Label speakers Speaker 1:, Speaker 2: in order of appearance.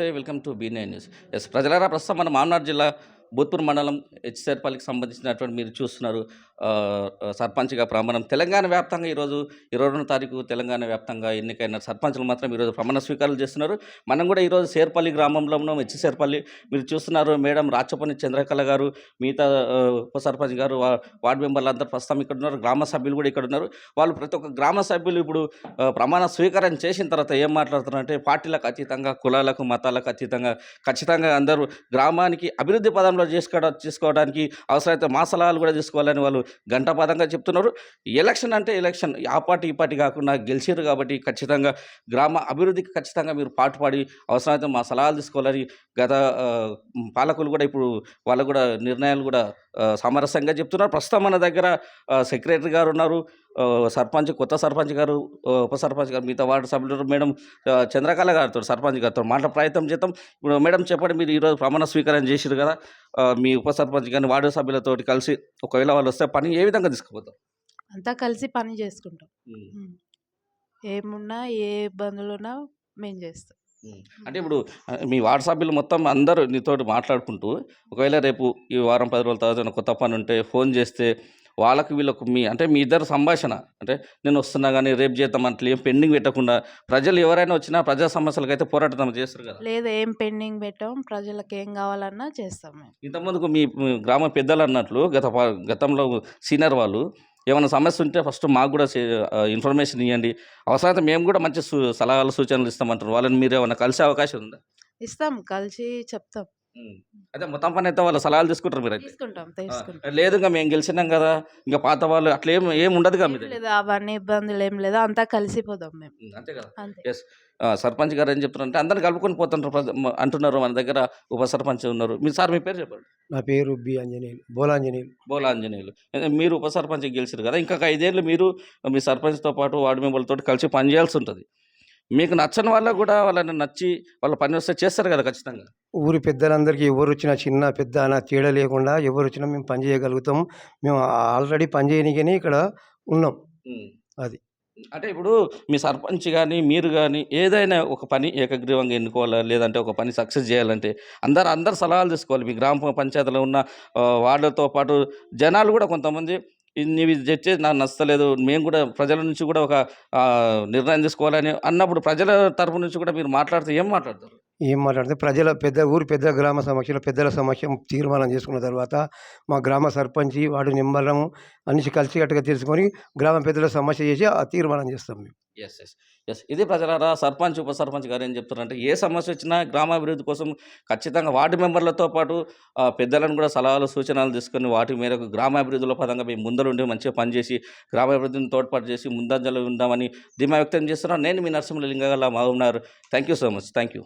Speaker 1: నమస్తే welcome to B nine news. Yes ప్రజలారా ప్రస్తుతం మన మామనాడు జిల్లా బోత్పూర్ మండలం హెచ్సేర్పల్లికి సంబంధించినటువంటి మీరు చూస్తున్నారు సర్పంచ్గా ప్రమాణం తెలంగాణ వ్యాప్తంగా ఈరోజు ఇరవై రెండు తారీఖు తెలంగాణ వ్యాప్తంగా ఎన్నికైన సర్పంచ్లు మాత్రం ఈరోజు ప్రమాణ స్వీకారాలు చేస్తున్నారు. మనం కూడా ఈరోజు సేర్పల్లి గ్రామంలో ఉన్నాం హెచ్సేర్పల్లి మీరు చూస్తున్నారు మేడం రాచపల్లి చంద్రకళ గారు మిగతా ఉప సర్పంచ్ గారు వార్డు మెంబర్లు అందరూ ప్రస్తుతం ఇక్కడ ఉన్నారు గ్రామ సభ్యులు కూడా ఇక్కడ ఉన్నారు. వాళ్ళు ప్రతి ఒక్క గ్రామ సభ్యులు ఇప్పుడు ప్రమాణ స్వీకారం చేసిన తర్వాత ఏం మాట్లాడుతున్నారంటే పార్టీలకు అతీతంగా కులాలకు మతాలకు అతీతంగా ఖచ్చితంగా అందరూ గ్రామానికి అభివృద్ధి పదంలో చేసుకోవడం చేసుకోవడానికి అవసరమైతే మా సలహాలు కూడా తీసుకోవాలని వాళ్ళు గంటపదంగా చెప్తున్నారు. ఎలక్షన్ అంటే ఎలక్షన్. ఆ పార్టీ ఈ పార్టీ కాకుండా గెలిచారు కాబట్టి ఖచ్చితంగా గ్రామ అభివృద్ధికి ఖచ్చితంగా మీరు పాటుపడి అవసరమైతే మా సలహాలు తీసుకోవాలని గత పాలకులు కూడా ఇప్పుడు వాళ్ళు కూడా నిర్ణయాలు కూడా సామరస్యంగా చెప్తున్నారు. ప్రస్తుతం మన దగ్గర సెక్రటరీ గారు ఉన్నారు. సర్పంచ్ కొత్త సర్పంచ్ గారు ఉప సర్పంచ్ గారు మిగతా వార్డు సభ్యులు. మేడం చంద్రకళ గారితో సర్పంచ్ గారితో మాట్లా ప్రయత్నం చేద్దాం. ఇప్పుడు మేడం చెప్పండి మీరు ఈరోజు ప్రమాణ స్వీకారం చేసారు కదా మీ ఉప సర్పంచ్ కానీ వార్డు సభ్యులతో కలిసి ఒకవేళ వాళ్ళు వస్తే పని ఏ విధంగా తీసుకుపోతాం
Speaker 2: అంతా కలిసి పని చేసుకుంటాం. ఏమున్నా ఏ ఇబ్బందులున్నా మేము చేస్తాం.
Speaker 1: అంటే ఇప్పుడు మీ వార్డు సభ్యులు మొత్తం అందరూ నీతో మాట్లాడుకుంటూ ఒకవేళ రేపు ఈ వారం పది రోజుల తర్వాత కొత్త పని ఉంటే ఫోన్ చేస్తే వాళ్ళకి వీళ్ళకు మీ అంటే మీ ఇద్దరు సంభాషణ. అంటే నేను వస్తున్నా కానీ రేపు చేద్దాం అట్లా ఏం పెండింగ్ పెట్టకుండా ప్రజలు ఎవరైనా వచ్చినా ప్రజా సమస్యలకు అయితే పోరాటం చేస్తారు కదా.
Speaker 2: లేదు ఏం పెండింగ్ పెట్టాం ప్రజలకు ఏం కావాలన్నా చేస్తాం
Speaker 1: ఇంతకుముందుకు మీ గ్రామ పెద్దలు అన్నట్లు గత గతంలో సీనియర్ వాళ్ళు ఏమైనా సమస్య ఉంటే ఫస్ట్ మాకు కూడా ఇన్ఫర్మేషన్ ఇవ్వండి అవసరమైతే మేము కూడా మంచి సలహాలు సూచనలు ఇస్తామంటారు. వాళ్ళని మీరు ఏమైనా కలిసే అవకాశం ఉందా?
Speaker 2: ఇస్తాం కలిసి చెప్తాం.
Speaker 1: అదే మొత్తం పని అయితే వాళ్ళ సలహాలు తీసుకుంటారు మీరు అయితే
Speaker 2: తీసుకుంటాం. తీసుకుంటాం
Speaker 1: లేదు ఇంకా మేము గెలిచినాం కదా ఇంకా పాత వాళ్ళు అట్లా ఏం ఏం
Speaker 2: ఏం
Speaker 1: మీద
Speaker 2: లేదు అవన్నీ ఇబ్బందులు ఏం లేదు అంతా కలిసిపోదాం మేము.
Speaker 1: అంతే కదా? ఎస్ సర్పంచ్ గారు ఏం చెప్తున్నారంటే అందరిని కలుపుకొని పోతుంటారు మ- అంటున్నారు మన దగ్గర ఉప సర్పంచ్ ఉన్నారు. మీరు సార్ మీ పేరు చెప్పండి.
Speaker 3: నా పేరు బి ఆంజనేయులు బోలాంజనేయులు
Speaker 1: బోలా ఆంజనేయులు ఏ, మీరు ఉప సర్పంచ్ గెలిచారు కదా ఇంకా ఐదేళ్ళు మీరు మీ సర్పంచ్తో పాటు వార్డు మెంబర్లతో కలిసి పనిచేయాల్సి ఉంటుంది. మీకు నచ్చని వాళ్ళకు కూడా వాళ్ళని నచ్చి వాళ్ళ పని వస్తే చేస్తారు కదా ఖచ్చితంగా.
Speaker 3: ఊరి పెద్దలందరికీ ఎవరు వచ్చినా చిన్న పెద్ద అన్న తేడా లేకుండా ఎవరు వచ్చినా మేము పని చేయగలుగుతాం. మేము ఆల్రెడీ పని చేయనికని ఇక్కడ ఉన్నాం. అది.
Speaker 1: అంటే ఇప్పుడు మీ సర్పంచ్ కానీ మీరు కానీ ఏదైనా ఒక పని ఏకగ్రీవంగా ఎన్నుకోవాలా? లేదంటే ఒక పని సక్సెస్ చేయాలంటే అందరు అందరు సలహాలు తీసుకోవాలి. మీ గ్రామ పంచాయతీలో ఉన్న వాళ్ళతో పాటు జనాలు కూడా కొంతమంది "ఇది నీవు ఇది నాకు నచ్చలేదు మేము కూడా ప్రజల నుంచి కూడా ఒక నిర్ణయం తీసుకోవాలని అన్నప్పుడు ప్రజల తరపు నుంచి కూడా మీరు మాట్లాడితే ఏం మాట్లాడతారు?
Speaker 3: ఏం మాట్లాడితే ప్రజల పెద్ద ఊరు పెద్ద గ్రామ సమక్షంలో పెద్దల సమక్షం తీర్మానం చేసుకున్న తర్వాత మా గ్రామ సర్పంచి వాడు నిమ్మలము అన్నిసి కలిసికట్టుగా తెలుసుకొని గ్రామ పెద్దల సమస్య చేసి ఆ తీర్మానం చేస్తాం మేము.
Speaker 1: ఎస్ ఎస్ ఎస్ ఇది ప్రజలారా సర్పంచ్ ఉప సర్పంచ్ గారు ఏం చెప్తున్నారంటే ఏ సమస్య వచ్చినా గ్రామాభివృద్ధి కోసం ఖచ్చితంగా వార్డు మెంబర్లతో పాటు పెద్దలను కూడా సలహాలు సూచనలు తీసుకొని వాటి మేరకు గ్రామాభివృద్ధిలో పదంగా మేము ముందరుండి మంచిగా పనిచేసి గ్రామాభివృద్ధిని తోడ్పాటు చేసి ముందంజలో ఉందామని ధీమా వ్యక్తం చేస్తున్నాను. నేను మీ నరసింహ లింగగల మా ఉన్నారు thank you so much thank you